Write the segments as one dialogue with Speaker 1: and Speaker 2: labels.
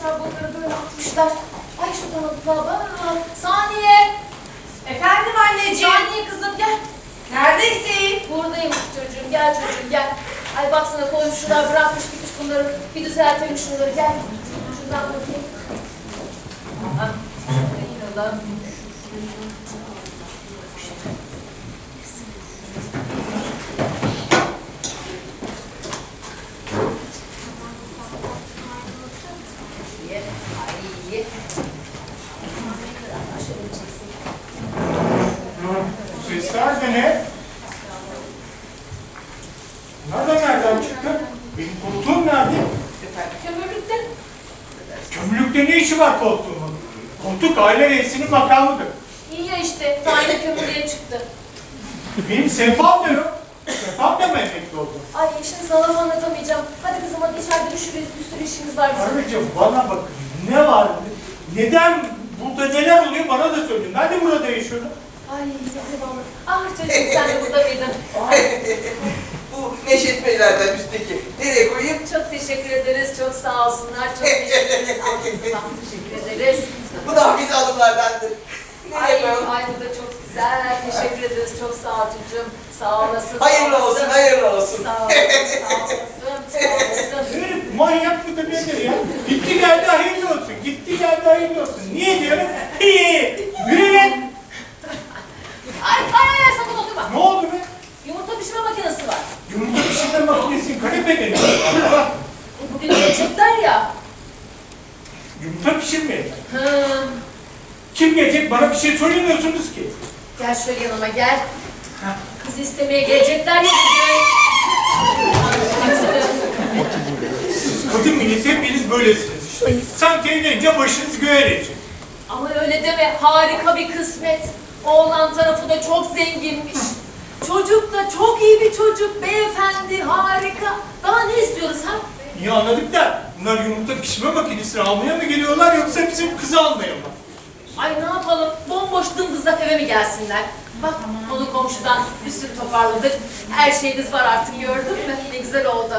Speaker 1: almışlar bunları böyle atmışlar. Ay şuradan atla bak. Saniye.
Speaker 2: Efendim anneciğim.
Speaker 1: Saniye kızım gel.
Speaker 2: Neredesin?
Speaker 1: Buradayım çocuğum gel çocuğum gel. Ay baksana koymuşlar bırakmış gitmiş bunları. Bir düzeltelim şunları gel. Şuradan bakayım. Aa, yine lan. İyi, ay iyi. Şöyle çeksin.
Speaker 3: De ne? Bunlar da nereden çıktı? Benim koltuğum nerede?
Speaker 1: Kömürlükte.
Speaker 3: Kömürlükte ne işi var koltuğumun? Koltuk aile reisinin makamıdır.
Speaker 1: İyi ya işte. Tane kömürlüğe çıktı.
Speaker 3: Benim sefam da yok. Sefam da mı emekli oldu?
Speaker 1: Ay şimdi sana anlatamayacağım. Hadi kızım hadi içeride sürü, bir sürü işimiz var bizim.
Speaker 3: Karıcığım bana bakın. Ne var? Neden? Burada neler oluyor bana da söyleyin. Ben de burada yaşıyorum.
Speaker 1: Ay ne var? Ah çocuğum sen de burada mıydın?
Speaker 4: Bu neşetmelerden üstteki. Nereye koyayım?
Speaker 1: Çok teşekkür ederiz. Çok sağ olsunlar. Çok teşekkür ederiz. Ağzınızdan teşekkür ederiz.
Speaker 4: Bu da hafize alımlardandır.
Speaker 1: Ay, ay bu da çok güzel. Teşekkür ederiz. Çok sağ ol çocuğum. Sağ olasın. sağ
Speaker 4: Hayırlı
Speaker 1: olasın.
Speaker 4: olsun, hayırlı olsun.
Speaker 1: Sağ olasın. Sağ olasın. Sağ olasın.
Speaker 3: Herif manyak mıdır nedir ya? Gitti geldi hayırlı olsun. Gitti geldi hayırlı olsun. Niye diyorum? İyi. Yürü lan.
Speaker 1: Ay ay ay sakın oturma.
Speaker 3: Ne oldu be?
Speaker 1: Yumurta pişirme makinesi var.
Speaker 3: Yumurta pişirme
Speaker 1: E, bugün gelecekler ya.
Speaker 3: Yumurta pişirmeyecek.
Speaker 1: Hı.
Speaker 3: Kim gelecek? Bana bir şey söylemiyorsunuz ki.
Speaker 1: Gel şöyle yanıma gel. Kız istemeye gelecekler ya.
Speaker 3: Kadın milleti hepiniz böylesiniz işte. Sanki evlenince başınız göğe erecek.
Speaker 1: Ama öyle deme harika bir kısmet. Oğlan tarafı da çok zenginmiş. Çocuk da çok iyi bir çocuk, beyefendi, harika. Daha ne istiyoruz ha?
Speaker 3: İyi anladık da bunlar yumurta pişirme makinesini almaya mı geliyorlar yoksa bizim kızı almaya mı?
Speaker 1: Ay ne yapalım, bomboş dımdızlak eve mi gelsinler? Bak onu komşudan bir sürü toparladık. Her şeyiniz var artık gördün mü? Ne güzel oldu.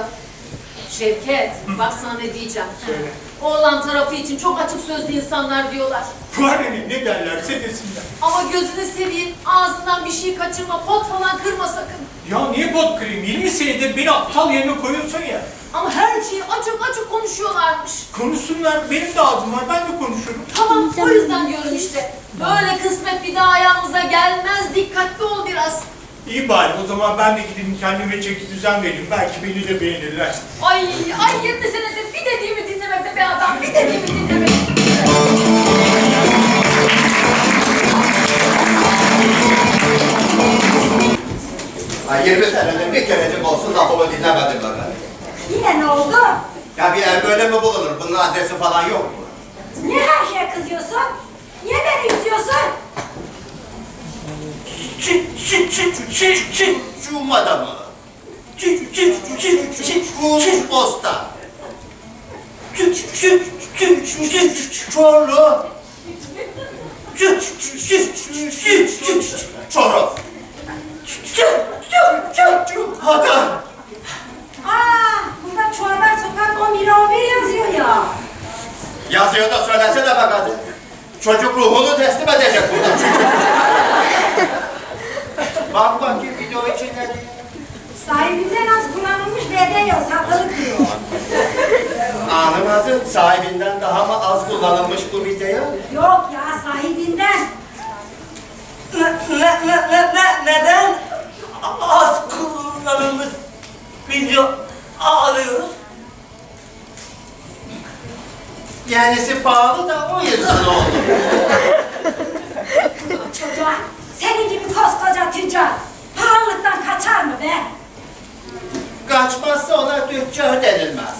Speaker 1: Şevket, bak sana ne diyeceğim.
Speaker 3: Söyle.
Speaker 1: Oğlan tarafı için çok açık sözlü insanlar diyorlar.
Speaker 3: Farenin ne derlerse desinler.
Speaker 1: Ama gözünü seveyim, ağzından bir şey kaçırma, pot falan kırma sakın.
Speaker 3: Ya niye bot kırayım? 20 senedir beni aptal yerine koyuyorsun ya.
Speaker 1: Ama her şeyi açık açık konuşuyorlarmış.
Speaker 3: Konuşsunlar, benim de ağzım var, ben de konuşurum.
Speaker 1: Tamam, o yüzden diyorum işte. Böyle kısmet bir daha ayağımıza gelmez, dikkatli ol biraz.
Speaker 3: İyi bari o zaman ben de gideyim kendime çeki düzen vereyim. Belki beni de beğenirler.
Speaker 1: Ay, ay 20 senedir bir dediğimi dinlemedi be adam, bir dediğimi dinlemedi.
Speaker 4: Ha, 20 senedir bir kerecik olsun lafımı dinlemedim ben.
Speaker 5: Yine ne oldu?
Speaker 4: Ya bir ev böyle mi bulunur? Bunun adresi falan yok mu?
Speaker 5: Niye her şeye kızıyorsun? Niye beni üzüyorsun?
Speaker 4: Çık çık çık çık çık Cum adamı. Çık çık çık çık Cum posta. Çık çık çık çık Çorlu. Çık çık çık çık çık Çoruh. Çık çık çık çık Hadar.
Speaker 5: Aa, burada çorba sokak 11 11 yazıyor ya.
Speaker 4: Yazıyor da söylesene be kadın. Çocuk ruhunu teslim edecek burada. Bak bakayım video içinde.
Speaker 5: Sahibinden az kullanılmış beden yok, satılık diyor.
Speaker 4: Anlamadın sahibinden daha mı az kullanılmış bu video?
Speaker 5: Yok ya, sahibinden.
Speaker 4: Ne, ne, ne, ne, ne, neden az kullanılmış video alıyoruz? Yenisi pahalı da o yüzden oldu.
Speaker 5: Çocuğa, senin gibi koskoca tüccar, pahalılıktan kaçar mı be?
Speaker 4: Tüccar denilmez.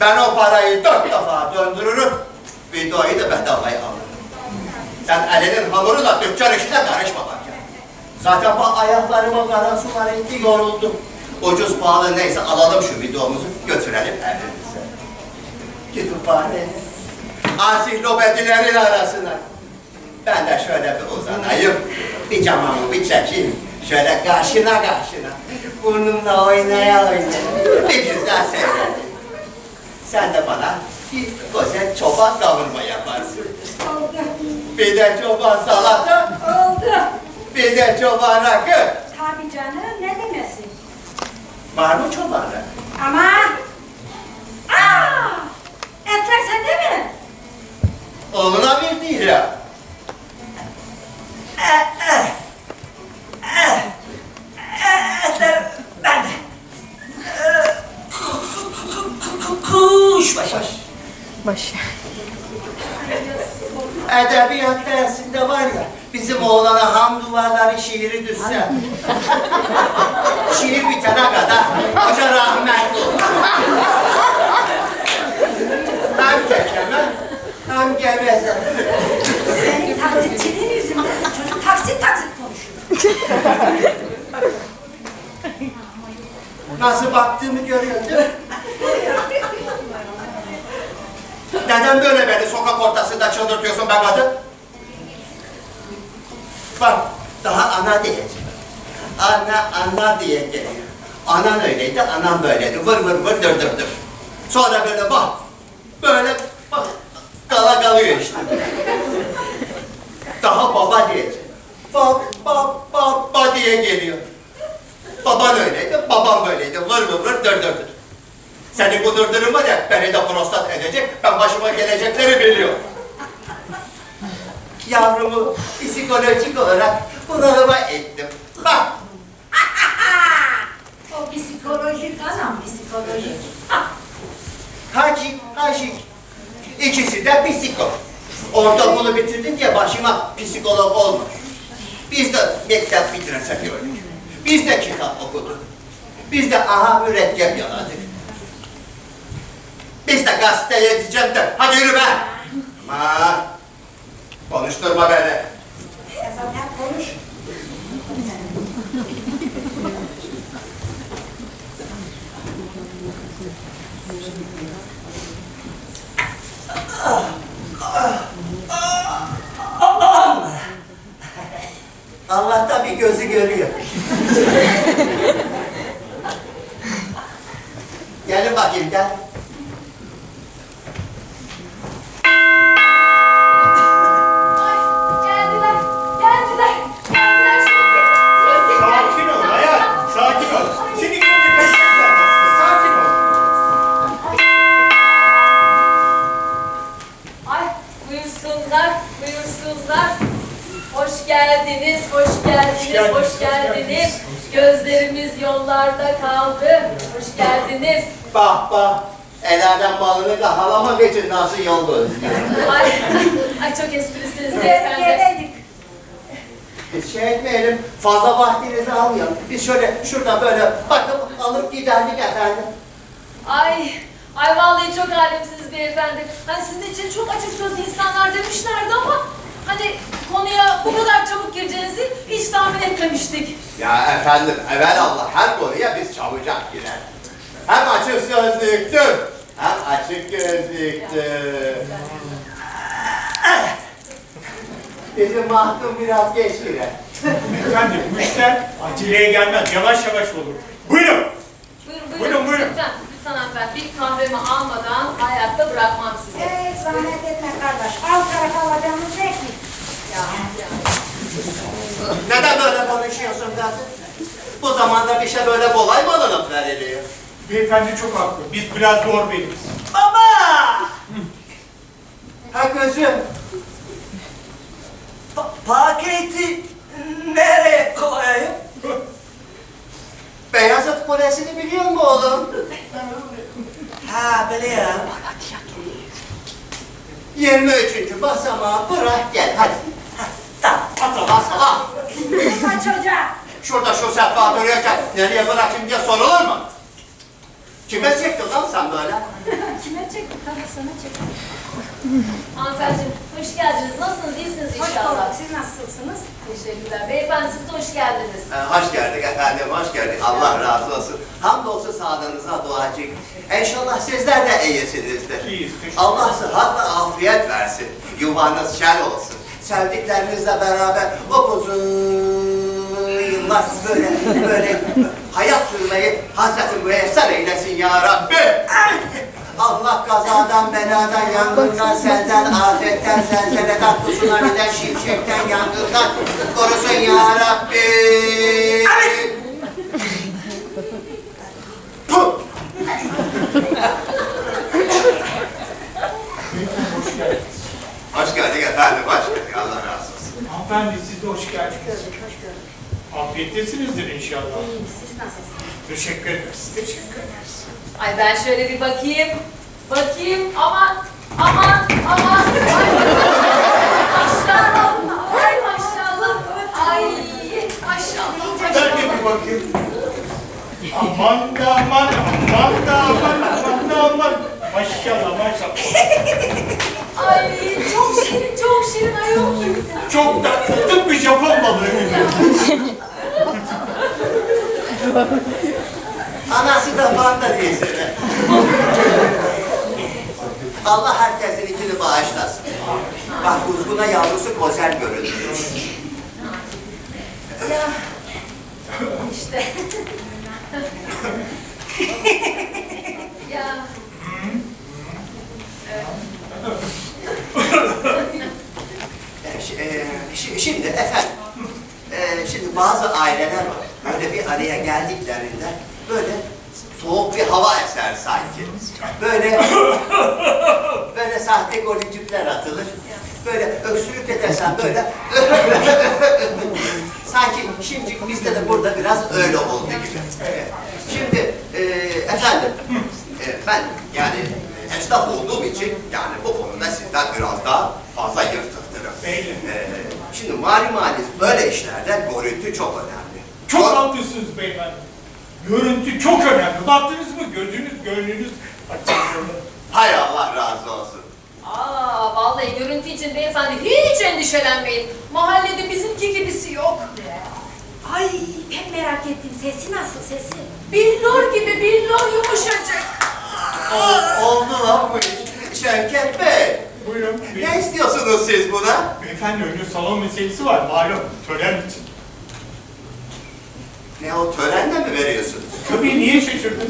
Speaker 4: Ben o parayı dört defa döndürürüm, videoyu da bedavaya alırım. Sen elinin hamuruyla tüccar işine karışma bak. Zaten bak ayaklarıma kara sular indi yoruldum. Ucuz pahalı neyse alalım şu videomuzu götürelim evimize. Kütüphane. Ansiklopedilerin arasına. Ben de şöyle bir uzanayım. Bir camamı bir çekeyim. Şöyle karşına karşına. Burnumla oynaya oynaya. Bir güzel seyredeyim. Sen de bana bir güzel çoban kavurma yaparsın.
Speaker 5: Oldu.
Speaker 4: Bir de çoban salata,
Speaker 5: Oldu.
Speaker 4: bir de çoban rakı.
Speaker 5: Tabii canım ne demesi.
Speaker 4: Var mı çoban rakı?
Speaker 5: Ama. Aa! Etler sende mi?
Speaker 4: Oğluna bir değil ya. Kuş baş.
Speaker 6: Baş.
Speaker 4: Edebiyat dersinde var ya, bizim oğlana ham duvarları şiiri düşse. Şiir bitene kadar hoca rahmetli olur. hem kekeme hem geveze.
Speaker 5: Senin taksitçiliğin yüzünden çocuk taksit taksit konuşuyor.
Speaker 4: Nasıl baktığımı görüyor değil mi? Neden böyle beni sokak ortasında çıldırtıyorsun be kadın? Bak, daha ana diyeceğim. Ana, ana diye geliyor. Anan öyleydi, anan böyleydi. Vır vır vır dır dır dır. Sonra böyle bak, böyle bak, kala kalıyor işte. Daha baba diyeceğim. Bab, bab, bab, ba diye geliyor. Baban öyleydi, babam böyleydi. Vır vır vır dır dır dır. Senin bu dırdırın var ya, beni de prostat edecek, ben başıma gelecekleri biliyorum. Yavrumu psikolojik olarak bunalıma ettim. Bak,
Speaker 5: O psikolojik anam psikolojik.
Speaker 4: hacik, hacik. İkisi de psiko. Orada bunu bitirdin diye başıma psikolog olma. Biz de mektep bitirsek gördük. Biz de kitap okuduk. Biz de aha mürekkep yaladık. Biz de gazete yeteceğim de. Hadi yürü be. Aman. Konuşturma beni.
Speaker 5: Zaten konuş.
Speaker 4: Allah'ta bir gözü görüyor. Gelin bakayım gel.
Speaker 1: Geldiniz, hoş geldiniz. Gözlerimiz yollarda kaldı. Hoş geldiniz.
Speaker 4: Bak bak. El alem malını da halama geçin nasıl yol özlüyor.
Speaker 1: Ay, ay çok esprisiniz beyefendi.
Speaker 4: şey etmeyelim, fazla vaktinizi almayalım. Biz şöyle şurada böyle bakıp alıp giderdik efendim.
Speaker 1: Ay, ay vallahi çok alemsiniz beyefendi. Hani sizin için çok açık sözlü insanlar demişlerdi ama hani konuya bu kadar çabuk gireceğinizi hiç tahmin etmemiştik.
Speaker 4: Ya efendim, Allah her konuya biz çabucak girer. Hem açık sözlüktür, hem açık gözlüktür. Bizim mahdum biraz geç girer.
Speaker 3: Efendim, bu işler aceleye gelmez, yavaş yavaş olur. Buyurun.
Speaker 1: Buyurun buyurun.
Speaker 3: Buyurun, buyurun.
Speaker 1: Lütfen, lütfen hanımefendi. Bir kahvemi almadan hayatta bırakmam sizi.
Speaker 5: Ey zahmet etme kardeş. Al tarafa alacağımız ne ki?
Speaker 4: Neden böyle konuşuyorsun kadın? Bu zamanda bir şey böyle kolay mı alınıp veriliyor?
Speaker 3: Beyefendi çok haklı. Biz biraz zor biriz.
Speaker 4: Baba! Ha gözüm. Pa paketi nereye koyayım? Beyazıt Kulesi'ni biliyor musun oğlum? Ha biliyorum. 23. basamağı bırak gel hadi. Ha, Tamam, at bas, al.
Speaker 5: Kısa çocuğa.
Speaker 4: Şurada şu sehpa duruyorken nereye bırakayım diye sorulur mu? Kime çektin lan sen böyle?
Speaker 5: Kime çekti? Tabii sana çekti.
Speaker 1: Hanımefendiciğim hoş geldiniz. Nasılsınız? İyisiniz
Speaker 5: Hoş
Speaker 1: inşallah.
Speaker 5: bulduk. Siz nasılsınız?
Speaker 1: Teşekkürler. Beyefendi siz de hoş geldiniz.
Speaker 4: Ee, hoş geldik efendim, hoş geldik. Allah razı olsun. Hamdolsun sağlığınıza duacıyım. İnşallah sizler de iyisinizdir.
Speaker 3: İyiyiz,
Speaker 4: Allah sıhhat ve afiyet versin. Yuvanız şen olsun. Sevdiklerinizle beraber upuzun yıllar böyle böyle hayat sürmeyi Hazreti Müyesser eylesin ya Rabbi. Allah kazadan, beladan, yangından, selden, afetten, zelzeleden, tsunami'den, şimşekten, yangından korusun ya Rabbi. Hoş geldik efendim, hoş geldik. Allah razı olsun.
Speaker 3: Hanımefendi siz de hoş geldiniz. Afiyettesinizdir inşallah.
Speaker 5: Siz nasılsınız?
Speaker 3: Teşekkür ederiz, teşekkür ederiz.
Speaker 1: Ay ben şöyle bir bakayım. Bakayım. Aman. Aman. Aman. Ay. Maşallah. Ay maşallah. Ay maşallah.
Speaker 3: Ben de
Speaker 1: Maşallah.
Speaker 3: bir bakayım. Aman da aman, aman da aman, aman da aman. Maşallah, maşallah.
Speaker 1: Ay çok şirin, çok şirin ayol.
Speaker 3: Çok tatlı, tıpkı Japon balığı gibi.
Speaker 4: Anası da panda diyesine. Allah herkesin ikini bağışlasın. Bak kuzguna yavrusu kozer görünmüş.
Speaker 1: Ya işte. ya.
Speaker 4: Ee, şi- e, şi- Şimdi efendim, e, şimdi bazı aileler var. Böyle bir araya geldiklerinde böyle soğuk bir hava eser sanki. Böyle böyle sahte golücükler atılır. Böyle desem böyle sanki şimdi bizde de burada biraz öyle oldu gibi. Evet. Şimdi e, efendim e, ben yani esnaf olduğum için yani bu konuda sizden biraz daha fazla yırtıktırım.
Speaker 3: Belli.
Speaker 4: E, şimdi mali mali böyle işlerde görüntü çok önemli.
Speaker 3: Çok haklısınız beyefendi. Görüntü çok önemli. Baktınız mı gözünüz, gönlünüz açık.
Speaker 4: Hay Allah razı olsun.
Speaker 1: Aa vallahi görüntü için beyefendi hiç endişelenmeyin. Mahallede bizimki gibisi yok.
Speaker 5: Ay pek merak ettim. Sesi nasıl sesi?
Speaker 1: Billur gibi billur yumuşacık.
Speaker 4: Ol- oldu lan bu iş. Şevket Bey,
Speaker 3: Buyurun.
Speaker 4: ne istiyorsunuz siz buna?
Speaker 3: Beyefendi önce salon meselesi var malum tören için.
Speaker 4: Ne o törenle mi veriyorsunuz?
Speaker 3: Tabii niye şaşırdınız?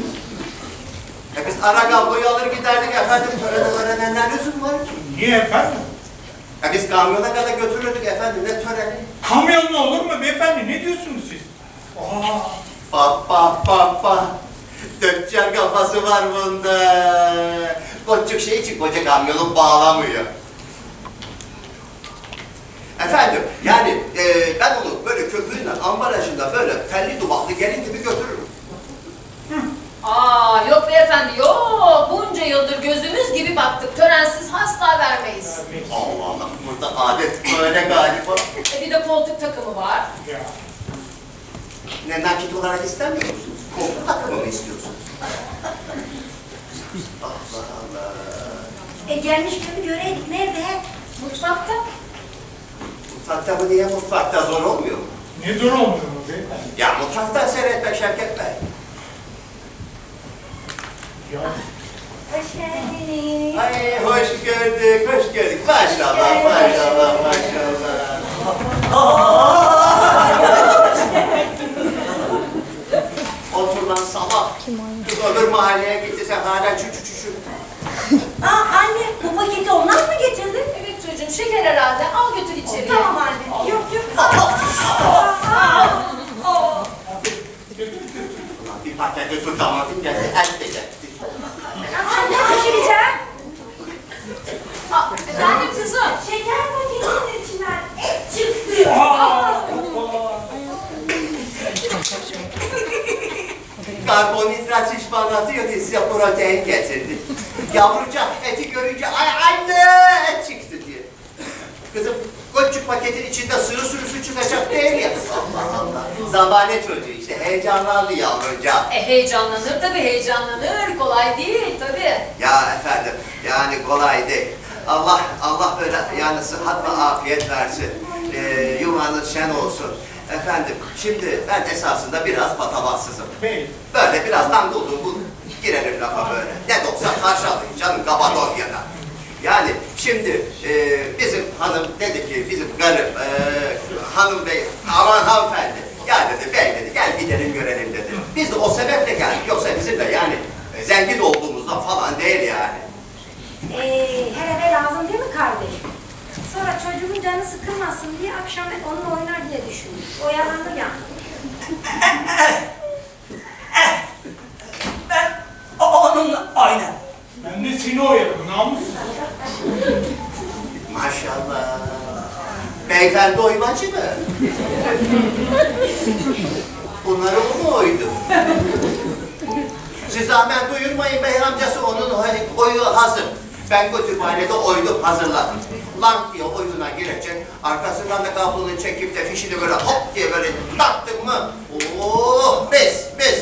Speaker 4: E biz ara kabloyu alır giderdik efendim törene törene ne lüzum var ki?
Speaker 3: Niye efendim?
Speaker 4: Ya biz kamyona kadar götürürdük efendim ne töreni?
Speaker 3: Kamyonlu olur mu beyefendi? Ne diyorsunuz siz? Aa,
Speaker 4: Bak bak bak bak. Dökçer kafası var bunda. Koçuk şey için koca kamyonu bağlamıyor. Efendim yani e, ben onu böyle köpüğünden ambalajında böyle telli duvaklı gelin gibi götürürüm.
Speaker 1: Aa yok beyefendi yok. Bunca yıldır gözümüz gibi baktık. Törensiz hasta vermeyiz.
Speaker 4: Allah Allah burada adet böyle galiba.
Speaker 1: E bir de koltuk takımı var.
Speaker 3: ya.
Speaker 4: Ne nakit olarak istemiyor musunuz? Koltuk takımı mı istiyorsunuz? Allah Allah.
Speaker 5: E gelmişken göreydik. Nerede?
Speaker 1: Mutfakta.
Speaker 4: Mutfakta mı diye mutfakta zor olmuyor mu?
Speaker 3: Ne zor olmuyor mu beyefendi?
Speaker 4: Ya mutfakta seyretmek Şevket Bey.
Speaker 3: Ya
Speaker 5: Hoş geldiniz.
Speaker 4: Ay hoş gördük, hoş gördük. Maşallah, maşallah, maşallah. Otur lan salak. Kız öbür mahalleye gitti sen hala çü çü çü çü.
Speaker 5: Aa anne bu paketi onlar mı getirdi?
Speaker 1: Evet çocuğum şeker herhalde. Al götür içeriye.
Speaker 5: Tamam anne. Yok yok.
Speaker 4: Ulan bir paketi tutamadım geldi, el de geldi.
Speaker 5: Anne pişireceğim.
Speaker 1: Aa, efendim kızım.
Speaker 5: Şeker paketinin içinden et çıktı.
Speaker 4: Karbonhidrat şişmanlatı size protein getirdi. Yavrucak eti görünce ay anne et çıktı diye. Kızım küçük paketin içinde sürü sürüsü çıkacak değil ya. Allah Allah. Zabane çocuğu işte heyecanlandı yavrucak.
Speaker 1: E heyecanlanır tabii heyecanlanır. Kolay değil tabii.
Speaker 4: Ya efendim yani kolay değil. Allah Allah böyle yani sıhhat ve afiyet versin. Ee, yuvanız şen olsun. Efendim şimdi ben esasında biraz patavatsızım.
Speaker 3: bey.
Speaker 4: Böyle biraz dangıldım bu girerim lafa böyle. Ne de olsa karşı alayım canım Kapadokya'da. Yani şimdi e, bizim hanım dedi ki bizim garip e, hanım bey aman hanımefendi ya dedi bey dedi gel gidelim görelim dedi. Biz de o sebeple geldik yoksa bizim de yani e, zengin olduğumuzda falan değil yani.
Speaker 5: Ee, her eve lazım değil mi kardeş? Sonra çocuğun canı sıkılmasın diye akşam onunla oynar diye düşündüm. Oyalanır yani.
Speaker 6: Ben onunla oynarım.
Speaker 3: Ben de seni oyarım namussuz.
Speaker 4: Maşallah. Beyefendi oymacı mı? Bunları o mu oydu? Zahmet buyurmayın bey amcası onun oy- oyu hazır. Ben kütüphanede oydu hazırladım. Lank diye oyuna girecek. Arkasından da kablonu çekip de fişini böyle hop diye böyle taktın mı? Oo, mis mis.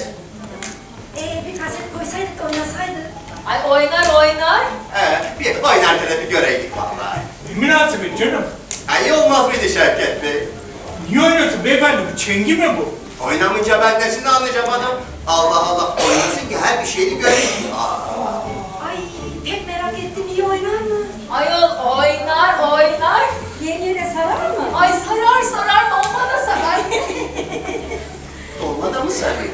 Speaker 5: Ee, bir kaset koysaydık da oynasaydı.
Speaker 1: Ay oynar oynar.
Speaker 4: Ee, bir oynarken de bir göreydik vallahi.
Speaker 3: Münasebet canım.
Speaker 4: Ay olmaz mıydı Şevket Bey?
Speaker 3: Niye oynuyorsun beyefendi? Bu çengi mi bu?
Speaker 4: Oynamayınca ben nesini anlayacağım adam? Allah Allah, oynasın ki her bir şeyini göreyim.
Speaker 5: Ay pek merak ettim iyi oynar mı?
Speaker 1: Ayol oynar oynar.
Speaker 5: Yengene sarar mı?
Speaker 1: Ay sarar sarar dolma da sarar.
Speaker 4: olmadı mı sarayım?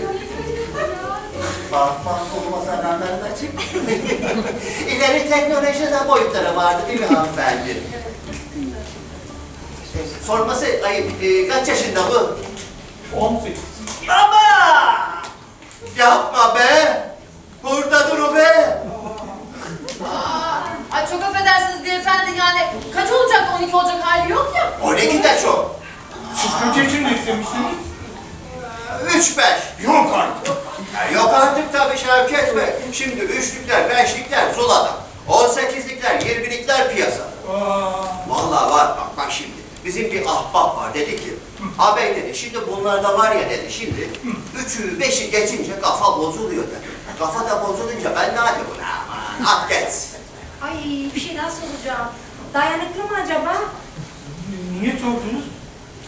Speaker 4: Bak bak olma zararlarına çık. İleri teknolojide boyutları vardı değil mi hanımefendi? Sorması ayıp, e, kaç yaşında bu?
Speaker 3: 18.
Speaker 4: Yapma be! Burada dur o be!
Speaker 1: Aa, Ay çok affedersiniz beyefendi yani kaç olacak 12 olacak hali yok ya.
Speaker 4: O ne gider çok?
Speaker 3: Siz kaç yaşında istemiştiniz?
Speaker 4: Üç beş.
Speaker 3: Yok artık.
Speaker 4: Ya yok artık tabii Şevket Bey. Şimdi üçlükler, beşlikler Zula'da. On sekizlikler, yirmilikler piyasada.
Speaker 3: Aa,
Speaker 4: Vallahi var bak bak şimdi. Bizim bir ahbap var dedi ki. Ağabey dedi şimdi bunlarda var ya dedi şimdi. Üçü beşi geçince kafa bozuluyor dedi. Kafa da bozulunca ben ne yapayım? Aman ah geç.
Speaker 5: Ay bir şey daha soracağım. Dayanıklı mı acaba?
Speaker 3: niye sordunuz?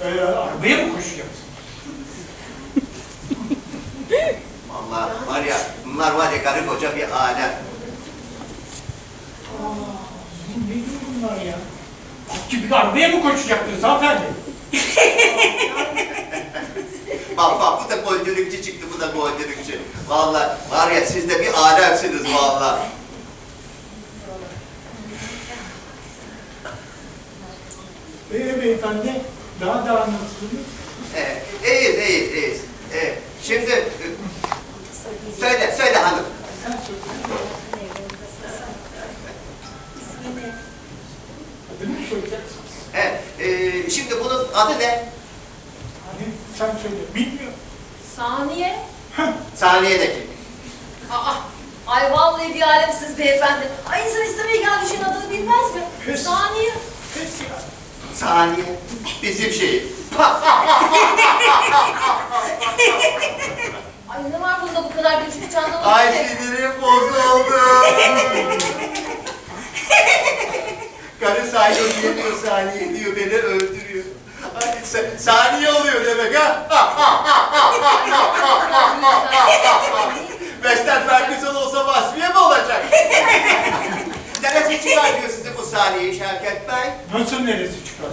Speaker 3: Ee, arabaya mı koşacaksın?
Speaker 4: Vallahi var ya bunlar var ya karı koca bir alem.
Speaker 3: Ne diyor bunlar ya? Bak gibi arabaya mı koşacaktınız hanımefendi?
Speaker 4: Bak bak bu da golcülükçü çıktı bu da golcülükçü. Vallahi var ya siz de bir alemsiniz vallahi.
Speaker 3: Ee beyefendi, daha da nasılsınız?
Speaker 4: Ee, iyiyiz iyiyiz iyiyiz. Ee, şimdi söyle söyle hanım. Adı ne?
Speaker 3: Hani sen söyle. Bilmiyorum.
Speaker 1: Saniye.
Speaker 4: Saniyedeki.
Speaker 1: Aa, ay vallahi bir alemsiz beyefendi. Ay insan istemeye geldiği şeyin adını bilmez mi?
Speaker 3: Pes.
Speaker 1: Saniye.
Speaker 3: Pes ya.
Speaker 4: Saniye. Bizim şey.
Speaker 1: Ay ne var bunda bu kadar hiç anlamadım
Speaker 4: Ay sinirim bozuldu. Karı saygı diyemiyor saniye diyor beni öldürüyor. Saniye oluyor demek ha? Western Ferguson olsa Vasfiye mi olacak? Neresi çıkartıyor sizi bu saniyeyi Şevket Bey?
Speaker 3: Nasıl neresi çıkar?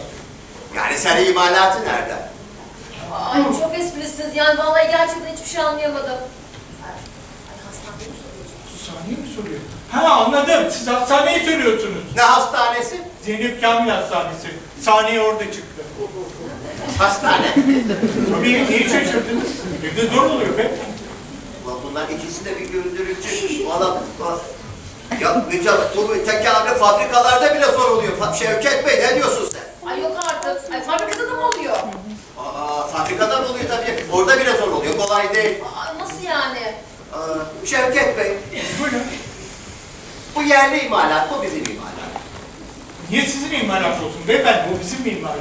Speaker 4: Yani sen imalatı nerede?
Speaker 1: Ay çok esprisiniz yani vallahi gerçekten hiçbir şey anlayamadım.
Speaker 3: Saniye mi soruyor? Ha anladım. Siz hastaneyi söylüyorsunuz.
Speaker 4: Ne hastanesi?
Speaker 3: Zeynep Kamil Hastanesi. Saniye orada çıktı.
Speaker 4: Hastane.
Speaker 3: Tabii niye şaşırdınız? Evde zor oluyor be.
Speaker 4: Ulan bunlar ikisi de bir güldürücü. Valla ya müca- bu tekamül fabrikalarda bile zor oluyor. Şevket Bey ne diyorsun sen?
Speaker 1: Ay yok artık. Ay fabrikada da mı oluyor?
Speaker 4: Aa, fabrikada mı oluyor tabii. Orada bile zor oluyor. Kolay değil.
Speaker 1: Aa, nasıl yani?
Speaker 4: Aa, Şevket Bey,
Speaker 3: Buyurun.
Speaker 4: bu yerli imalat, bu bizim.
Speaker 3: Niye sizin imalat olsun beyefendi? Bu bizim imalat.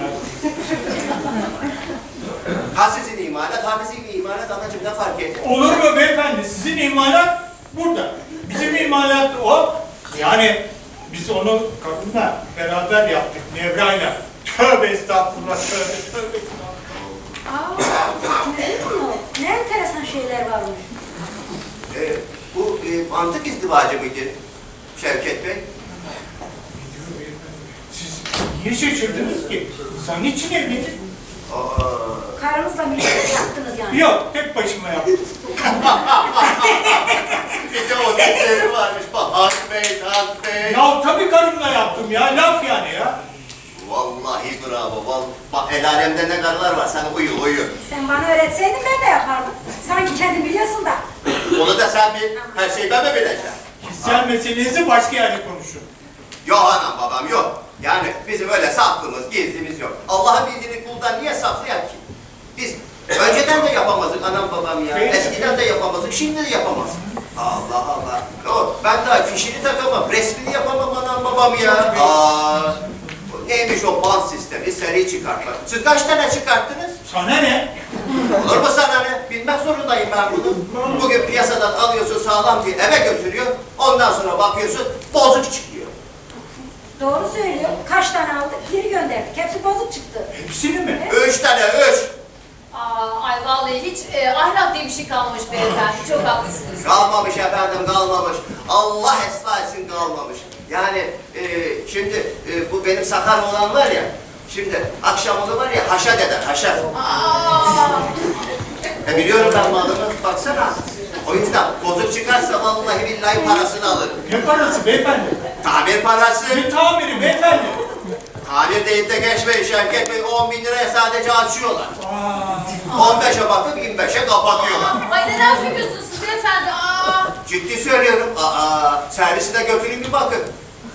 Speaker 4: Ha sizin imalat, ha bizim imalat anacığım ne fark etti?
Speaker 3: Olur mu beyefendi? Sizin imalat burada. Bizim imalat o. Yani biz onu kadınla beraber yaptık. Nevra'yla. Tövbe estağfurullah. Tövbe tövbe.
Speaker 5: Aa, duydun mu? Ne enteresan şeyler varmış.
Speaker 4: Ee, bu e, mantık izdivacı mıydı Şevket Bey?
Speaker 3: Siz niye şaşırdınız ki? İnsan niçin evlenir?
Speaker 4: Aa,
Speaker 5: Karınızla birlikte yaptınız yani.
Speaker 3: Yok, tek başıma yaptım.
Speaker 4: bir de o dedikleri varmış. Bak Hak Bey, Hak Bey.
Speaker 3: Ya tabii karımla yaptım ya. Laf yani ya.
Speaker 4: Vallahi bravo. Vallahi. Bak el alemde ne karılar var. Sen uyu uyu.
Speaker 5: Sen bana öğretseydin ben de yapardım. Sanki kendin biliyorsun da.
Speaker 4: Onu da sen bil. Her şeyi ben mi bileceğim?
Speaker 3: Kişisel meselenizi başka yerde konuşun.
Speaker 4: Yok anam babam yok. Yani bizim öyle saklımız, gizlimiz yok. Allah'ın bildiğini kuldan niye saklayak ki? Biz önceden de yapamazdık anam babam ya. Eskiden de yapamazdık, şimdi de yapamazdık. Allah Allah. Yok, ben daha fişini takamam, resmini yapamam anam babam ya. Aa, neymiş o band sistemi, seri çıkartmak. Siz kaç tane çıkarttınız?
Speaker 3: Sana ne?
Speaker 4: Olur mu sana ne? Bilmek zorundayım ben bunu. Bugün piyasadan alıyorsun sağlam diye eve götürüyor. Ondan sonra bakıyorsun bozuk çıkıyor.
Speaker 5: Doğru söylüyor. Kaç tane aldık geri gönderdik. Hepsi bozuk çıktı.
Speaker 3: Hepsini mi?
Speaker 4: Üç tane, üç.
Speaker 1: Aa, ay vallahi hiç e, ahlak diye bir şey kalmamış beyefendi. Çok haklısınız.
Speaker 4: Kalmamış efendim, kalmamış. Allah etsin kalmamış. Yani e, şimdi e, bu benim sakar olan var ya, şimdi akşam onu var ya haşat eder, haşat.
Speaker 1: Aa,
Speaker 4: E biliyorum ben malını, baksana. O yüzden bozuk çıkarsa vallahi billahi parasını alırım.
Speaker 3: Ne parası beyefendi?
Speaker 4: Tamir parası.
Speaker 3: Ne tamiri beyefendi?
Speaker 4: Tamir deyip de geçmeyin Şevket Bey, 10 bin liraya sadece açıyorlar.
Speaker 3: Aa,
Speaker 4: 15'e bakıp 25'e kapatıyorlar.
Speaker 1: ay neden söylüyorsunuz siz beyefendi? Aa,
Speaker 4: Ciddi söylüyorum. Aa, servisi de götürün bir bakın.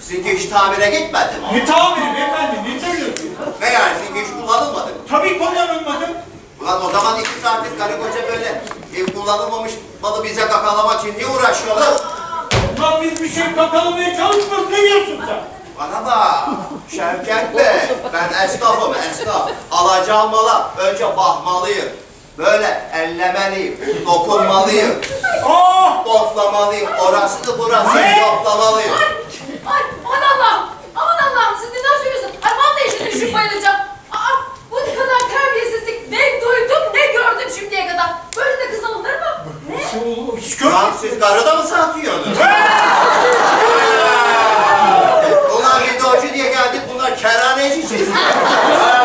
Speaker 4: Sizinki hiç tamire gitmedi mi?
Speaker 3: ne tamiri beyefendi? Ne söylüyorsun?
Speaker 4: Ne yani sizinki hiç kullanılmadı mı?
Speaker 3: Tabii kullanılmadı.
Speaker 4: Ulan o zaman iki saattir karı koca böyle e, kullanılmamış malı bize kakalamak için niye uğraşıyorlar?
Speaker 3: Ulan biz bir şey kakalamaya çalışmıyoruz. Ne diyorsun sen?
Speaker 4: Bana bak, Şevket Bey, ben esnafım esnaf. Alacağım mala önce bakmalıyım. Böyle ellemeliyim, dokunmalıyım,
Speaker 3: Aa!
Speaker 4: toplamalıyım. Orasını burasını
Speaker 3: Ne?
Speaker 4: toplamalıyım.
Speaker 1: ay aman Allah'ım. Aman Allah'ım siz neden söylüyorsunuz? Ay vallahi şimdi düşüp bayılacağım. Aa, bu ne kadar terbiyesizlik. Ne duydum ne gördüm şimdiye kadar. Böyle de kız alınır mı?
Speaker 3: Şu- Hiç gör.
Speaker 4: Lan siz karı da mı satıyorsunuz? Bunlar videocu diye geldik, bunlar kerhaneci çeşitler.